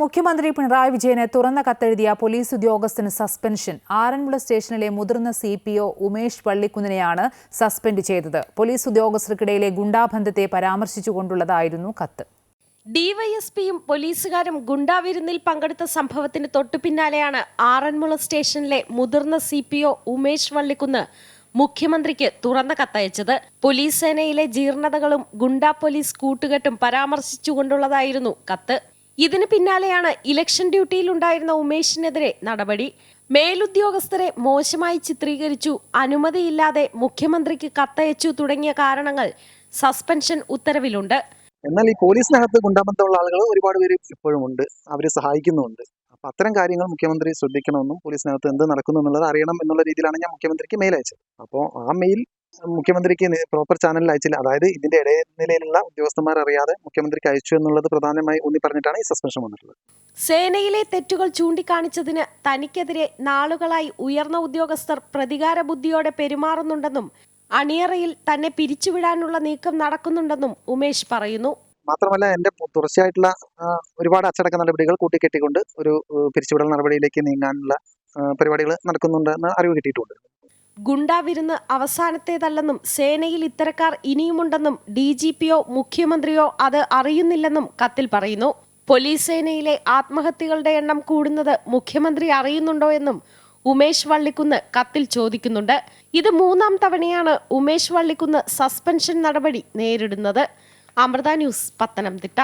മുഖ്യമന്ത്രി പിണറായി വിജയന് തുറന്ന കത്തെഴുതിയ പോലീസ് ഉദ്യോഗസ്ഥന് സസ്പെൻഷൻ. ആറന്മുള സ്റ്റേഷനിലെ മുതിർന്ന സി പി ഒ ഉമേഷ് വള്ളിക്കുന്നിനെയാണ് സസ്പെൻഡ് ചെയ്തത്. പോലീസ് ഉദ്യോഗസ്ഥർക്കിടയിലെ ഗുണ്ടാബന്ധത്തെ പരാമർശിച്ചുകൊണ്ടുള്ളതായിരുന്നു കത്ത്. ഡിവൈഎസ്പിയും പോലീസുകാരും ഗുണ്ടാവിരുന്നിൽ പങ്കെടുത്ത സംഭവത്തിന് തൊട്ടു പിന്നാലെയാണ് ആറന്മുള സ്റ്റേഷനിലെ മുതിർന്ന C P O Umesh Vallikkunnu മുഖ്യമന്ത്രിക്ക് തുറന്ന കത്തയച്ചത്. പോലീസ് സേനയിലെ ജീർണതകളും ഗുണ്ടാ പോലീസ് കൂട്ടുകെട്ടും പരാമർശിച്ചുകൊണ്ടുള്ളതായിരുന്നു കത്ത്. ഇതിന് പിന്നാലെയാണ് ഇലക്ഷൻ ഡ്യൂട്ടിയിലുണ്ടായിരുന്ന ഉമേഷിനെതിരെ നടപടി. മേലുദ്യോഗസ്ഥരെ മോശമായി ചിത്രീകരിച്ചു. അനുമതിയില്ലാതെ മുഖ്യമന്ത്രിക്ക് കത്തയച്ചു തുടങ്ങിയ കാരണങ്ങൾ സസ്പെൻഷൻ ഉത്തരവിലുണ്ട്. എന്നാൽ ഈ പോലീസിനകത്ത് ഗുണ്ടാബന്ധമുള്ള ആളുകൾ ഒരുപാട് പേര് ഇപ്പോഴും ഉണ്ട്. അവരെ സഹായിക്കുന്നുമുണ്ട്. അപ്പൊ അത്തരം കാര്യങ്ങൾ മുഖ്യമന്ത്രി ശ്രദ്ധിക്കണമെന്നും പോലീസിനകത്ത് എന്ത് നടക്കുന്നു എന്നുള്ളത് അറിയണം എന്നുള്ള രീതിയിലാണ് ഞാൻ മുഖ്യമന്ത്രിക്ക് മെയിൽ അയച്ചത്. അപ്പോൾ ആ മെയിൽ മുഖ്യമന്ത്രിക്ക് പ്രോപ്പർ ചാനലിൽ അയച്ചില്ല. അതായത് ഇതിന്റെ ഇടനിലയിലുള്ള ഉദ്യോഗസ്ഥന്മാർ അറിയാതെ മുഖ്യമന്ത്രിക്ക് അയച്ചു എന്നുള്ളത് പ്രധാനമായി ഊന്നി പറഞ്ഞിട്ടാണ് ഈ സസ്പെൻഷൻ വന്നിട്ടുള്ളത്. സേനയിലെ തെറ്റുകൾ ചൂണ്ടിക്കാണിച്ചതിന് തനിക്കെതിരെ നാളുകളായി ഉയർന്ന ഉദ്യോഗസ്ഥർ പ്രതികാര ബുദ്ധിയോടെ പെരുമാറുന്നുണ്ടെന്നും അണിയറയിൽ തന്നെ പിരിച്ചുവിടാനുള്ള നീക്കം നടക്കുന്നുണ്ടെന്നും ഉമേഷ് പറയുന്നു. മാത്രമല്ല എന്റെ തുടർച്ചയായിട്ടുള്ള ഒരുപാട് അച്ചടക്ക നടപടികൾ കൂട്ടിക്കെട്ടിക്കൊണ്ട് ഒരു പിരിച്ചുവിടൽ നടപടിയിലേക്ക് നീങ്ങാനുള്ള പരിപാടികൾ നടക്കുന്നുണ്ടെന്ന് അറിവ് കിട്ടിയിട്ടുണ്ട്. ഗുണ്ടാവിരുന്ന് അവസാനത്തേതല്ലെന്നും സേനയിൽ ഇത്തരക്കാർ ഇനിയുമുണ്ടെന്നും ഡി ജി പിയോ മുഖ്യമന്ത്രിയോ അത് അറിയുന്നില്ലെന്നും കത്തിൽ പറയുന്നു. പോലീസ് സേനയിലെ ആത്മഹത്യകളുടെ എണ്ണം കൂടുന്നത് മുഖ്യമന്ത്രി അറിയുന്നുണ്ടോ എന്നും ഉമേഷ് വള്ളിക്കുന്ന് കത്തിൽ ചോദിക്കുന്നുണ്ട്. ഇത് മൂന്നാം തവണയാണ് ഉമേഷ് വള്ളിക്കുന്ന് സസ്പെൻഷൻ നടപടി നേരിടുന്നത്. അമൃത ന്യൂസ് പത്തനംതിട്ട.